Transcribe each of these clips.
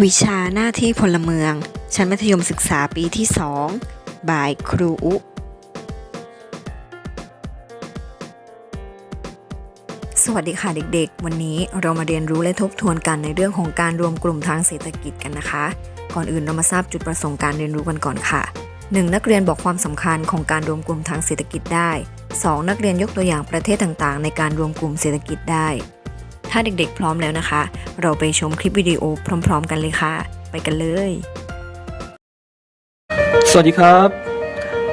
วิชาหน้าที่พลเมือง ชั้นมัธยมศึกษาปีที่ 2 บ่ายครูอุ สวัสดีค่ะเด็กๆ วันนี้เรามาเรียนรู้และทบทวนกันในเรื่องของการรวมกลุ่มทางเศรษฐกิจกันนะคะ ก่อนอื่นเรามาทราบจุดประสงค์การเรียนรู้กันก่อนค่ะ 1. นักเรียนบอกความสำคัญของการรวมกลุ่มทางเศรษฐกิจได้ 2. นักเรียนยกตัวอย่างประเทศต่างๆ ในการรวมกลุ่มเศรษฐกิจได้ ถ้าเด็กๆ พร้อมแล้วนะคะ เราไปชมคลิปวิดีโอพร้อม ๆ กันเลยค่ะ ไปกันเลย สวัสดีครับ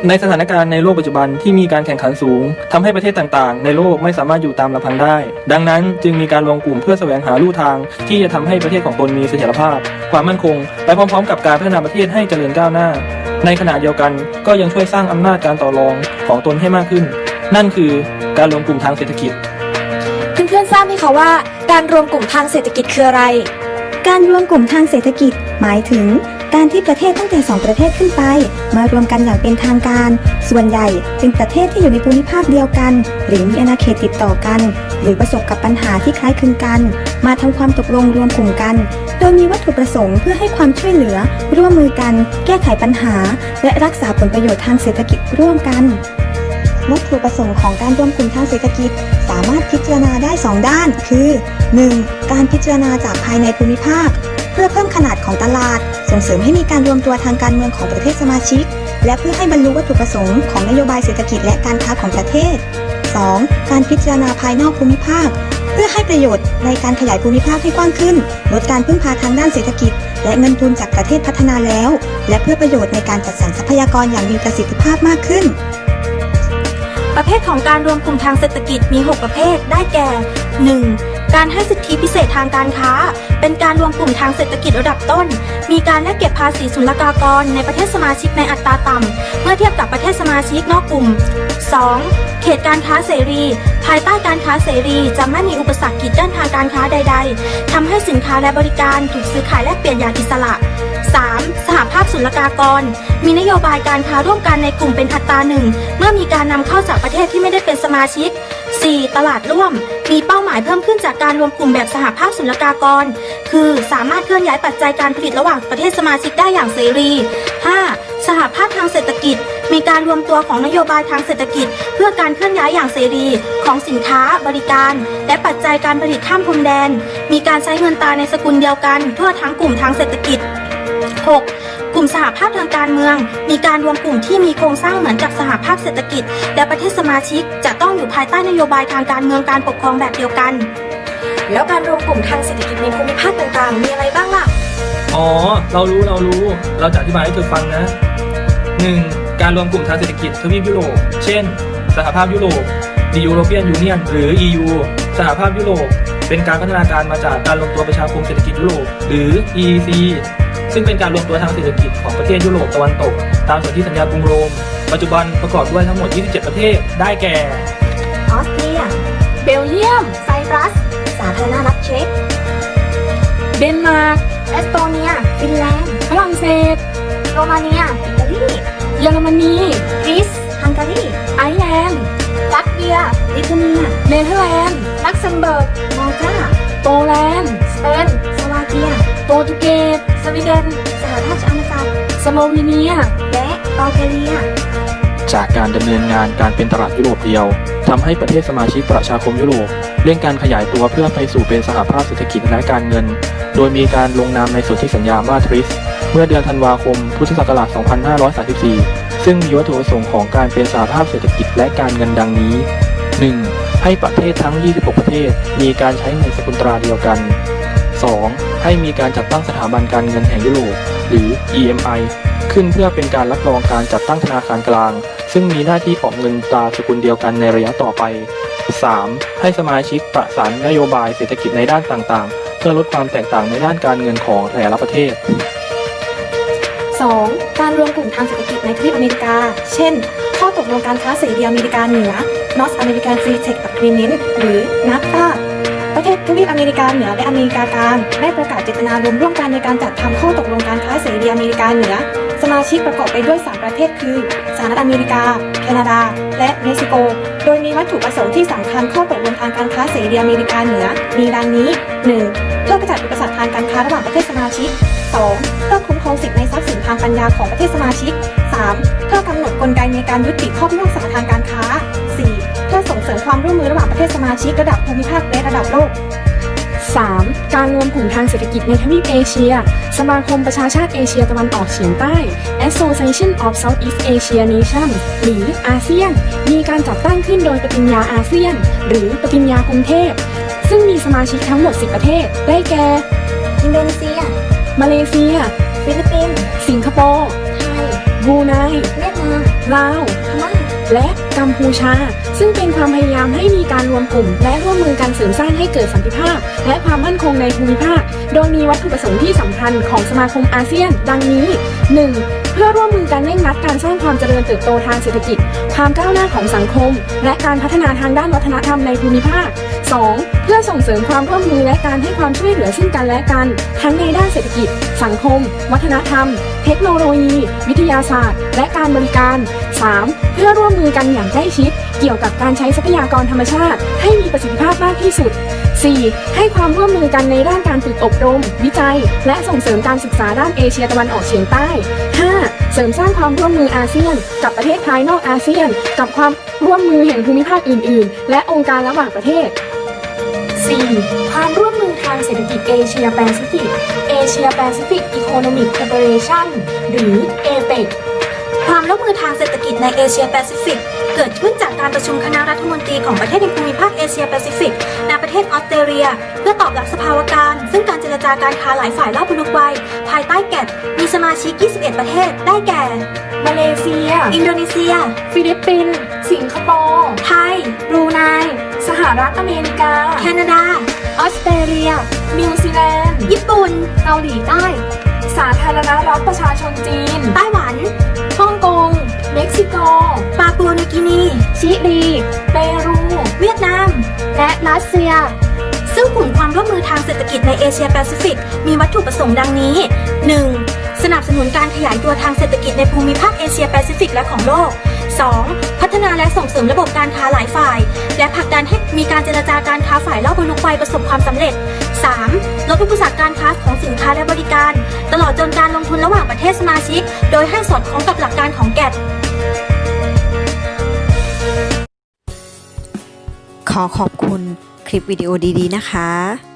ในสถานการณ์ในโลกปัจจุบันที่มีการแข่งขันสูงทำให้ประเทศต่างๆ ในโลกไม่สามารถอยู่ตามลำพังได้ ดังนั้นจึงมีการรวมกลุ่มเพื่อแสวงหาลู่ทาง ที่จะทำให้ประเทศของตนมีเสถียรภาพ ความมั่นคง ไปพร้อม ๆ กับการพัฒนาประเทศให้เจริญก้าวหน้า ในขณะเดียวกันก็ยังช่วยสร้างอำนาจการต่อรองของตนให้มากขึ้น นั่นคือการรวมกลุ่มทางเศรษฐกิจ เพื่อนๆทราบไหมคะว่า การรวมกลุ่มทางเศรษฐกิจคืออะไร การรวมกลุ่มทางเศรษฐกิจ หมายถึง การที่ประเทศตั้งแต่ 2 ประเทศขึ้นไป มารวมกันอย่างเป็นทางการ ส่วนใหญ่เป็นประเทศที่อยู่ในภูมิภาคเดียวกัน หรือมีอาณาเขตติดต่อกัน หรือประสบกับปัญหาที่คล้ายคลึงกัน มาทำความตกลงรวมกลุ่มกัน โดยมีวัตถุประสงค์เพื่อให้ความช่วยเหลือ ร่วมมือกัน แก้ไขปัญหา และรักษาผลประโยชน์ทางเศรษฐกิจร่วมกัน วัตถุประสงค์ของการร่วมกลุ่มทางเศรษฐกิจ สามารถพิจารณาได้ 2 ด้าน คือ 1. การพิจารณาจากภายในภูมิภาค เพื่อเพิ่มขนาดของตลาด ส่งเสริมให้มีการรวมตัวทางการเมืองของประเทศสมาชิก และเพื่อให้บรรลุวัตถุประสงค์ของนโยบายเศรษฐกิจและการค้าของประเทศ 2. การพิจารณาภายนอกภูมิภาค เพื่อให้ประโยชน์ในการขยายภูมิภาคให้กว้างขึ้น ลดการพึ่งพาทางด้านเศรษฐกิจ และเงินทุนจากประเทศพัฒนาแล้ว และเพื่อประโยชน์ในการจัดสรรทรัพยากรอย่างมีประสิทธิภาพมากขึ้น ประเภทของการรวมกลุ่มทางเศรษฐกิจมี 6 ประเภท ได้แก่ 1. การให้สิทธิพิเศษทางการค้า เป็นการรวมกลุ่มทางเศรษฐกิจระดับต้น มีการแลกเก็บภาษีศุลกากรในประเทศสมาชิกในอัตราต่ำ เมื่อเทียบกับประเทศสมาชิกนอกกลุ่ม 2. เขตการค้าเสรี ภายใต้การค้าเสรีจะไม่มีอุปสรรคกีดกั้นทางการค้าใด ๆทำให้สินค้าและบริการถูกซื้อขายแลกเปลี่ยนอย่างอิสระ 3. สหภาพศุลกากร มีนโยบายการค้าร่วมกันในกลุ่มเป็นอัตราหนึ่ง เมื่อมีการนำเข้าจากประเทศที่ไม่ได้เป็นสมาชิก 4. ตลาดร่วม มีเป้าหมายเพิ่มขึ้นจากการรวมกลุ่มแบบสหภาพศุลกากร คือสามารถเคลื่อนย้ายปัจจัยการผลิตระหว่างประเทศสมาชิกได้อย่างเสรี 5. สหภาพทางเศรษฐกิจ มีการรวมตัวของนโยบายทางเศรษฐกิจ เพื่อการเคลื่อนย้ายอย่างเสรีของสินค้า บริการ และปัจจัยการผลิตข้ามพรมแดน มีการใช้เงินตราในสกุลเดียวกัน ทั่วทั้งกลุ่มทางเศรษฐกิจ 6. กลุ่มสหภาพทางการเมือง มีการรวมกลุ่มที่มีโครงสร้างเหมือนกับสหภาพเศรษฐกิจ และประเทศสมาชิกจะต้องอยู่ภายใต้นโยบายทางการเมืองการปกครองแบบเดียวกัน แล้วการรวมกลุ่มทางเศรษฐกิจในภูมิภาคต่างๆ มีอะไรบ้างล่ะ อ๋อ เรารู้เรารู้ เราจะอธิบายให้เธอฟังนะ 1. การรวมกลุ่มทางเศรษฐกิจทวีปยุโรป เช่น สหภาพยุโรป The European Union หรือ EU สหภาพยุโรป เป็นการพัฒนาการมาจากการรวมตัวประชาคมเศรษฐกิจยุโรป หรือ EEC ซึ่งเป็นการรวมตัวทางเศรษฐกิจของประเทศยุโรปตะวันตก ตามสนธิสัญญากรุงโรม ปัจจุบันประกอบด้วยทั้งหมด 27 ประเทศ ได้แก่ ออสเตรีย เบลเยียม ไซปรัส สาธารณรัฐเช็ก เดนมาร์ก เอสโตเนีย ฟินแลนด์ ฝรั่งเศส โรมาเนีย อิตาลี เยอรมนี กรีซ ฮังการี ไอร์แลนด์ ลัตเวีย ลิทัวเนีย เนเธอร์แลนด์ ลักเซมเบิร์กมอลตาโปแลนด์ สเปน สลวาเกีย โปรตุเกสสวีเดน สหราชอาณาจักรสโลวีเนีย และบัลแกเรีย จากการดำเนินงานการเป็นตลาดยุโรปเดียวทำให้ประเทศสมาชิกประชาคมยุโรปเร่งการขยายตัวเพื่อไปสู่เป็นสหภาพเศรษฐกิจและการเงิน โดยมีการลงนามในสนธิสัญญามาทริส เมื่อเดือนธันวาคม พุทธศักราช 2534 ซึ่งมีวัตถุประสงค์ของการเป็นสหภาพเศรษฐกิจและการเงินดังนี้ 1. ให้ประเทศทั้ง 26 ประเทศ มีการใช้เงินสกุลตราเดียวกัน 2. ให้มีการจัดตั้งสถาบันการเงินแห่งยุโรป หรือ EMI ขึ้นเพื่อเป็นการรับรองการจัดตั้งธนาคารกลาง ซึ่งมีหน้าที่ออกเงินตราสกุลเดียวกันในระยะต่อไป 3. ให้สมาชิกประสานนโยบายเศรษฐกิจในด้านต่างๆ เพื่อลดความแตกต่างในด้านการเงินของแต่ละประเทศ 2. การรวมกลุ่มทางเศรษฐกิจในทวีปอเมริกา เช่น ข้อตกลงการค้าเสรีอเมริกาเหนือ North American Free Trade Agreement หรือ NAFTA ทวีปอเมริกาเหนือและอเมริกากลางได้ประกาศเจตนารมณ์ร่วมกันในการจัดทำข้อตกลงการค้าเสรีอเมริกาเหนือ สมาชิกประกอบไปด้วย 3 ประเทศคือสหรัฐอเมริกา แคนาดา และเม็กซิโก โดยมีวัตถุประสงค์ที่สำคัญข้อตกลงทางการค้าเสรีอเมริกาเหนือ มีดังนี้ 1. พื่อกระจัดอุปสรรคทางการค้าระหว่างประเทศสมาชิก 2. เพื่อคุ้มครองสิทธิในทรัพย์สินทางปัญญาของประเทศสมาชิก 3. เพื่อกำหนดกลไกในการยุติข้อพิพาททางการค้า ส่งเสริมความร่วมมือระหว่างประเทศสมาชิกระดับภูมิภาคและระดับโลก 3. การรวมกลุ่มทางเศรษฐกิจในทวีปเอเชีย สมาคมประชาชาติเอเชียตะวันออกเฉียงใต้ Association of Southeast Asia Nations หรืออาเซียน มีการจัดตั้งขึ้นโดยปฏิญญาอาเซียน หรือปฏิญญากรุงเทพ ซึ่งมีสมาชิกทั้งหมด 10 ประเทศ ได้แก่ อินโดนีเซีย มาเลเซีย ฟิลิปปินส์ สิงคโปร์ ไทย บรูไน เวียดนาม ลาว พม่า และกัมพูชา ซึ่งเป็นความพยายามให้มีการรวมกลุ่ม และร่วมมือกันเสริมสร้างให้เกิดสันติภาพ และความมั่นคงในภูมิภาค โดยมีวัตถุประสงค์ที่สำคัญของสมาคมอาเซียน ดังนี้ 1. เพื่อร่วมมือกันเร่งรัดการสร้างความเจริญเติบโตทางเศรษฐกิจ ความก้าวหน้าของสังคม และการพัฒนาทางด้านวัฒนธรรมในภูมิภาค 2. เพื่อส่งเสริมความร่วมมือและการให้ความช่วยเหลือซึ่งกันและกัน ทั้งในด้านเศรษฐกิจ สังคม วัฒนธรรม เทคโนโลยี วิทยาศาสตร์ และการบริการ 3. เพื่อร่วมมือกันอย่างใกล้ชิด เกี่ยวกับการใช้ทรัพยากรธรรมชาติ ให้มีประสิทธิภาพมากที่สุด 4. ให้ความร่วมมือกันในด้านการฝึกอบรม วิจัย และส่งเสริมการศึกษาด้านเอเชียตะวันออกเฉียงใต้ 5. เสริมสร้างความร่วมมืออาเซียน กับประเทศภายนอกอาเซียน กับความร่วมมือแห่งภูมิภาคอื่น ๆ และองค์การระหว่างประเทศ 4. ความร่วมมือทางเศรษฐกิจเอเชียแปซิฟิกเอเชียแปซิฟิกอีโคโนมิกคอร์ปอเรชันหรือเอเป ความร่วมมือทางเศรษฐกิจในเอเชียแปซิฟิกเกิดขึ้นจากการประชุมคณะรัฐมนตรีของประเทศในภูมิภาคเอเชียแปซิฟิกในประเทศออสเตรเลีย เพื่อตอบรับสภาวะการ ซึ่งการเจรจาการค้าหลายฝ่ายรอบอุรุกวัย ภายใต้แกดมีสมาชิก 21 ประเทศ ได้แก่ มาเลเซีย อินโดนีเซีย ฟิลิปปินส์สิงคโปร์ไทยบรูไนสหรัฐอเมริกา แคนาดา ออสเตรเลีย นิวซีแลนด์ ญี่ปุ่น เกาหลีใต้ สาธารณรัฐประชาชนจีน ไต้หวัน ปาปัวนิกินี ชิลีเปรู เวียดนาม และรัสเซีย ซึ่งกลุ่มความร่วมมือทางเศรษฐกิจในเอเชียแปซิฟิก มีวัตถุประสงค์ดังนี้ 1. สนับสนุนการขยายตัวทางเศรษฐกิจในภูมิภาคเอเชียแปซิฟิกและของโลก 2. พัฒนาและส่งเสริมระบบการค้าหลายฝ่าย และผลักดันให้มีการเจรจาการค้าฝ่ายรอบบรรลุไฟประสบความสำเร็จ 3. ลดอุปสรรคการค้าของสินค้าและบริการ ตลอดจนการลงทุนระหว่างประเทศสมาชิก โดยให้สอดคล้องกับหลักการของแกด ขอขอบคุณคลิปวิดีโอดีๆนะคะ